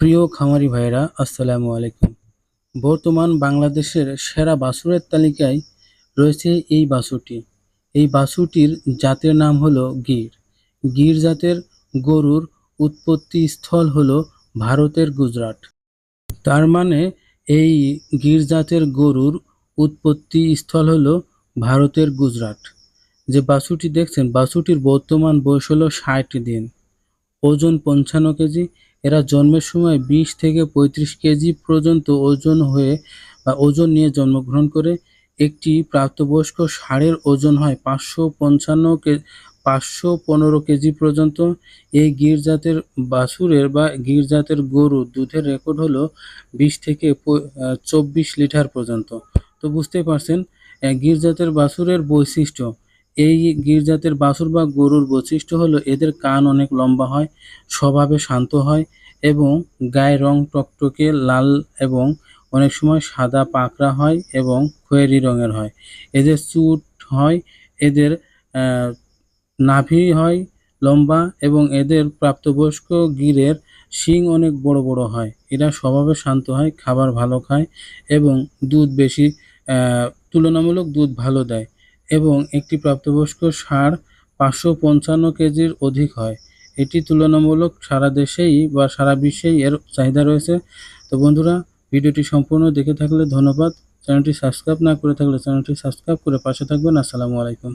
প্রিয় খামারি ভাইরা আসসালামু আলাইকুম। বর্তমান বাংলাদেশের সেরা বাছুরের তালিকায় রয়েছে এই বাছুরটি। এই বাছুরটির জাতের নাম হলো গির। গির জাতের গরুর উৎপত্তি স্থল হলো ভারতের গুজরাট। তার মানে এই গির জাতের গরুর উৎপত্তি স্থল হলো ভারতের গুজরাট। যে বাছুরটি দেখছেন, বাছুরটির বর্তমান বয়স হলো ষাট দিন। ওজন পঞ্চান্ন কেজি এরা জন্মের সময় বিশ থেকে পঁয়ত্রিশ কেজি পর্যন্ত ওজন হয়ে বা ওজন নিয়ে জন্মগ্রহণ করে। একটি প্রাপ্তবয়স্ক ষাঁড়ের ওজন হয় পাঁচশো পঞ্চান্ন কে, পাঁচশো পনেরো কেজি পর্যন্ত। এই গির্জাতের বাছুরের বা গির জাতের গরুর দুধের রেকর্ড হলো বিশ থেকে চব্বিশ লিটার পর্যন্ত। তো বুঝতেই পারছেন গির্জাতের বাছুরের বৈশিষ্ট্য। এই গির্জাতের বাছুর বা গরুর বৈশিষ্ট্য হলো এদের কান অনেক লম্বা হয়, স্বভাবে শান্ত হয় এবং গায়ের রং টকটকে, লাল এবং অনেক সময় সাদা পাকড়া হয় এবং খয়েরি রঙের হয়। এদের চুট হয়, এদের নাভি হয় লম্বা এবং এদের প্রাপ্তবয়স্ক গিরের শিং অনেক বড় বড় হয়। এরা স্বভাবে শান্ত হয়, খাবার ভালো খায় এবং দুধ বেশি তুলনামূলক দুধ ভালো দেয়। এবং একটি প্রাপ্তবয়স্ক ষাঁড় পাঁচশো পঞ্চান্ন কেজির অধিক হয়। এটি তুলনামূলক সারা দেশেই বা সারা বিশ্বেই এর চাহিদা রয়েছে। তো বন্ধুরা, ভিডিওটি সম্পূর্ণ দেখে থাকলে ধন্যবাদ। চ্যানেলটি সাবস্ক্রাইব না করে থাকলে চ্যানেলটি সাবস্ক্রাইব করে পাশে থাকবেন। আসসালামু আলাইকুম।